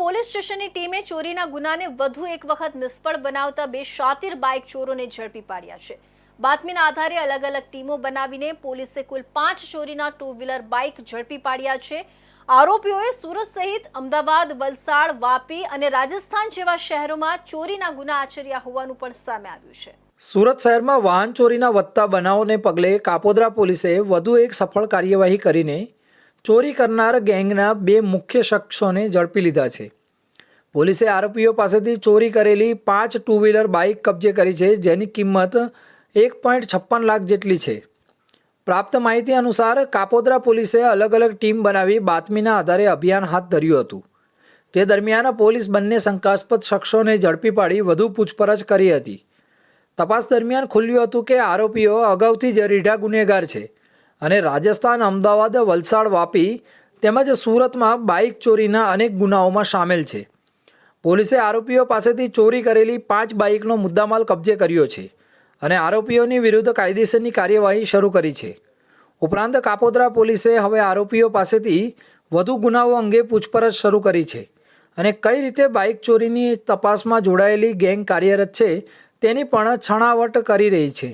Police સ્ટેશનની ટીમે ચોરીના ગુનાને વધુ એક વખત નિષ્ફળ બનાવતા બે શાતિર બાઇક ચોરોને ઝડપી પાડ્યા છે. બાતમીના આધારે અલગ અલગ ટીમો બનાવીને પોલીસે કુલ પાંચ ચોરીના ટુ વ્હીલર બાઇક ઝડપી પાડ્યા છે. આરોપીઓએ સુરત સહિત અમદાવાદ, વલસાડ, વાપી અને રાજસ્થાન જેવા શહેરોમાં ચોરીના ગુના આચર્યા હોવાનું પણ સામે આવ્યું છે. સુરત શહેરમાં વાહન ચોરીના વધતા બનાવોને પગલે કાપોદ્રા પોલીસે વધુ એક સફળ કાર્યવાહી કરીને ચોરી કરનાર ગેંગના બે મુખ્ય શખ્સોને ઝડપી લીધા છે. પોલીસે આરોપીઓ પાસેથી ચોરી કરેલી પાંચ ટુ વ્હીલર બાઇક કબજે કરી છે, જેની કિંમત એક પોઈન્ટ છપ્પન લાખ જેટલી છે. પ્રાપ્ત માહિતી અનુસાર, કાપોદ્રા પોલીસે અલગ અલગ ટીમ બનાવી બાતમીના આધારે અભિયાન હાથ ધર્યું હતું. તે દરમિયાન પોલીસ બંને શંકાસ્પદ શખ્સોને ઝડપી પાડી વધુ પૂછપરછ કરી હતી. તપાસ દરમિયાન ખુલ્યું હતું કે આરોપીઓ અગાઉથી જ રીઢા ગુનેગાર છે. અને રાજસ્થાન, અમદાવાદ, વલસાડ, વાપી તેમજ સુરતમાં બાઇક ચોરીના અનેક ગુનાઓમાં સામેલ છે. પોલીસે આરોપીઓ પાસેથી ચોરી કરેલી પાંચ બાઇકનો મુદ્દામાલ કબજે કર્યો છે અને આરોપીઓની વિરુદ્ધ કાયદેસરની કાર્યવાહી શરૂ કરી છે. ઉપરાંત કાપોદ્રા પોલીસે હવે આરોપીઓ પાસેથી વધુ ગુનાઓ અંગે પૂછપરછ શરૂ કરી છે અને કઈ રીતે બાઇક ચોરીની તપાસમાં જોડાયેલી ગેંગ કાર્યરત છે તેની પણ છણાવટ કરી રહી છે.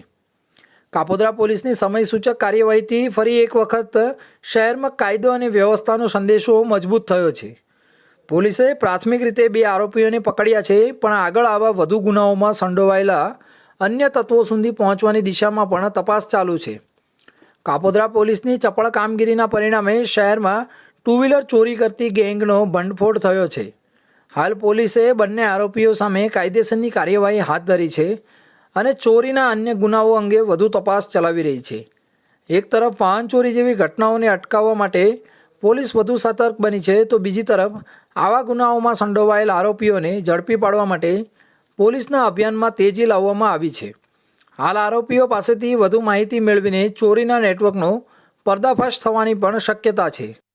કાપોદ્રા પોલીસની સમયસૂચક કાર્યવાહીથી ફરી એક વખત શહેરમાં કાયદો અને વ્યવસ્થાનો સંદેશો મજબૂત થયો છે. પોલીસે પ્રાથમિક રીતે બે આરોપીઓને પકડ્યા છે, પણ આગળ આવા વધુ ગુનાઓમાં સંડોવાયેલા અન્ય તત્વો સુધી પહોંચવાની દિશામાં પણ તપાસ ચાલુ છે. કાપોદ્રા પોલીસની ચપળ કામગીરીના પરિણામે શહેરમાં ટુ વ્હીલર ચોરી કરતી ગેંગનો ભંડફોડ થયો છે. હાલ પોલીસે બંને આરોપીઓ સામે કાયદેસરની કાર્યવાહી હાથ ધરી છે. અને ચોરીના અન્ય ગુનાઓ અંગે વધુ તપાસ ચલાવી રહી છે. એક તરફ વાહન ચોરી જેવી ઘટનાઓને અટકાવવા માટે પોલીસ વધુ સતર્ક બની છે, તો બીજી તરફ આવા ગુનાઓમાં સંડોવાયેલ આરોપીઓને ઝડપી પાડવા માટે પોલીસના અભિયાનમાં તેજી લાવવામાં આવી છે. હાલ આરોપીઓ પાસેથી વધુ માહિતી મેળવીને ચોરીના નેટવર્કનો પર્દાફાશ થવાની પણ શક્યતા છે.